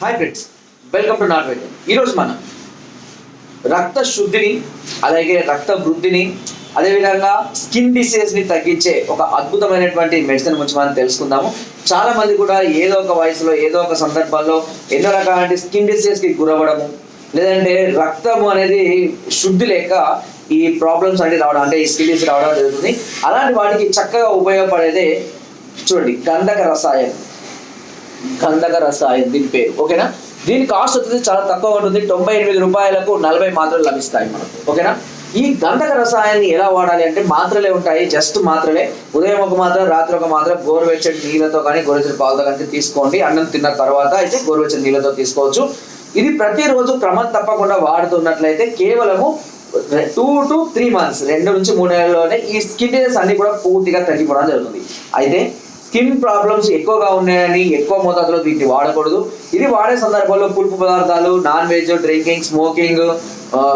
Hi friends welcome to not well ఈరోజు మనం రక్త శుద్ధిని అలాగే రక్త వృద్ధిని అదేవిధంగా స్కిన్ డిసీజ్ని తగ్గించే ఒక అద్భుతమైనటువంటి మెడిసిన్ గురించి మనం తెలుసుకుందాము. చాలా మంది కూడా ఏదో ఒక వయసులో ఏదో ఒక సందర్భాల్లో ఎన్నో రకాల స్కిన్ డిసీజ్కి గురవ్వడము లేదంటే రక్తము అనేది శుద్ధి లేక ఈ ప్రాబ్లమ్స్ అనేది రావడం అంటే ఈ స్కిన్ డిసీజ్ రావడం జరుగుతుంది. అలాంటి వాటికి చక్కగా ఉపయోగపడేదే చూడండి గంధక రసాయనం. గంధక రసాయనం దీని పేరు. ఓకేనా? దీని కాస్ట్ వచ్చేసి చాలా తక్కువ ఉంటుంది. తొంభై ఎనిమిది రూపాయలకు నలభై మాత్రలు లభిస్తాయి మనకు. ఓకేనా? ఈ గంధక రసాయనాన్ని ఎలా వాడాలి అంటే మాత్రలే ఉంటాయి. జస్ట్ మాత్రలే. ఉదయం ఒక మాత్రం రాత్రి ఒక మాత్రం గోరువెచ్చని నీళ్ళతో కానీ గోరువెచ్చని పాలతో కానీ తీసుకోండి. అన్నం తిన్న తర్వాత అయితే గోరువెచ్చని నీళ్ళతో తీసుకోవచ్చు. ఇది ప్రతిరోజు క్రమం తప్పకుండా వాడుతున్నట్లయితే కేవలము టూ టు త్రీ మంత్స్ రెండు నుంచి మూడు నెలల్లోనే ఈ స్కిన్ డిజీస్ అన్ని కూడా పూర్తిగా తగ్గిపోవడం జరుగుతుంది. అయితే స్కిన్ ప్రాబ్లమ్స్ ఎక్కువగా ఉన్నాయని ఎక్కువ మోతాదులో దీన్ని వాడకూడదు. ఇది వాడే సందర్భంలో పులుపు పదార్థాలు నాన్ వెజ్ డ్రింకింగ్ స్మోకింగ్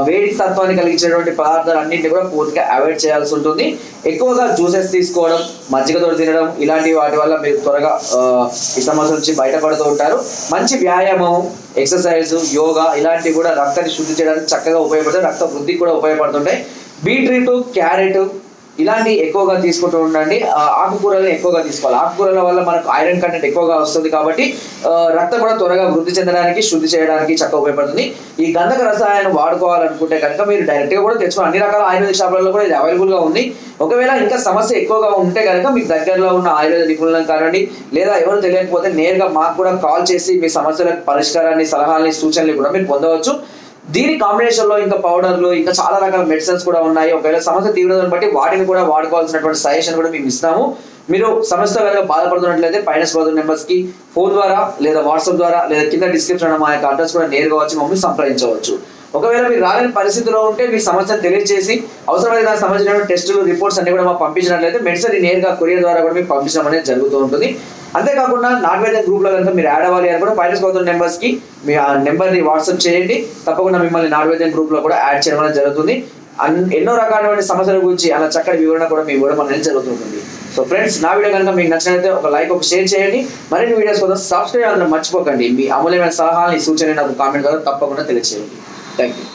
వేడి తత్వాన్ని కలిగించేటువంటి పదార్థాలు అన్నింటినీ కూడా పూర్తిగా అవాయిడ్ చేయాల్సి ఉంటుంది. ఎక్కువగా జ్యూసెస్ తీసుకోవడం మజ్జిగతో తినడం ఇలాంటి వాటి వల్ల మీరు త్వరగా ఈ సమస్య నుంచి బయటపడుతూ ఉంటారు. మంచి వ్యాయామం ఎక్సర్సైజ్ యోగా ఇలాంటివి కూడా రక్తాన్ని శుద్ధి చేయడానికి చక్కగా ఉపయోగపడతాయి రక్త వృద్ధికి కూడా ఉపయోగపడుతుంటాయి. బీట్రూట్ క్యారెట్ ఇలాంటి ఎక్కువగా తీసుకుంటూ ఉండండి. ఆ, ఆకుకూరలను ఎక్కువగా తీసుకోవాలి. ఆకుకూరల వల్ల మనకు ఐరన్ కంటెంట్ ఎక్కువగా వస్తుంది కాబట్టి రక్తం కూడా త్వరగా వృద్ధి చెందడానికి శుద్ధి చేయడానికి చక్కగా ఉపయోగపడుతుంది. ఈ గంధక రసాయనం వాడుకోవాలనుకుంటే కనుక మీరు డైరెక్ట్గా కూడా తెచ్చుకోవాలి. అన్ని రకాల ఆయుర్వేద షాపులలో కూడా ఇది అవైలబుల్గా ఉంది. ఒకవేళ ఇంకా సమస్య ఎక్కువగా ఉంటే కనుక మీకు దగ్గరలో ఉన్న ఆయుర్వేద నిపుణులను కానివ్వండి లేదా ఎవరు తెలియకపోతే నేరుగా మాకు కూడా కాల్ చేసి మీ సమస్యల పరిష్కారాన్ని సలహాలని సూచనలు కూడా మీరు పొందవచ్చు. దీని కాంబినేషన్లో ఇంకా పౌడర్లు ఇంకా చాలా రకాల మెడిసిన్స్ కూడా ఉన్నాయి. ఒకవేళ సమస్య తీవ్రతను బట్టి వాటిని కూడా వాడుకోవాల్సినటువంటి సజెషన్ కూడా మేము ఇస్తాము. మీరు సమస్య కనుక బాధపడుతున్నట్లయితే పైన బ్రదర్ నెంబర్స్కి ఫోన్ ద్వారా లేదా వాట్సాప్ ద్వారా లేదా కింద డిస్క్రిప్షన్ మా యొక్క అడ్రస్ కూడా నేరుగా వచ్చి మమ్మల్ని సంప్రదించవచ్చు. ఒకవేళ మీరు రాలేని పరిస్థితిలో ఉంటే మీ సమస్యను తెలియజేసి అవసరమైన దానికి సంబంధించిన టెస్టులు రిపోర్ట్స్ అన్ని కూడా మాకు పంపించినట్లయితే మెడిసిన్ నేరుగా కొరియర్ ద్వారా కూడా మీకు పంపించడం అనేది జరుగుతూ ఉంటుంది. అంతేకాకుండా నాట్వేద గ్రూప్లో కనుక మీరు యాడ్ అవ్వాలి అని కూడా పైన స్కోర్ నెంబర్స్కి మీ ఆ నెంబర్ని వాట్సాప్ చేయండి. తప్పకుండా మిమ్మల్ని నాట్వేద గ్రూప్లో కూడా యాడ్ చేయడం జరుగుతుంది. అన్- ఎన్నో రకాలైన సమస్యల గురించి అలా చక్కటి వివరణ కూడా మీ ఇవ్వడం అనేది జరుగుతుంటుంది సో ఫ్రెండ్స్ నా వీడియో కనుక మీకు నచ్చినట్లయితే ఒక లైక్ ఒక షేర్ చేయండి. మరిన్ని వీడియోస్ కోసం సబ్స్క్రైబ్ అందరం మర్చిపోకండి. మీ అమూల్యమైన సలహాలని సూచన నాకు కామెంట్ ద్వారా తప్పకుండా తెలియచేయండి. Thank you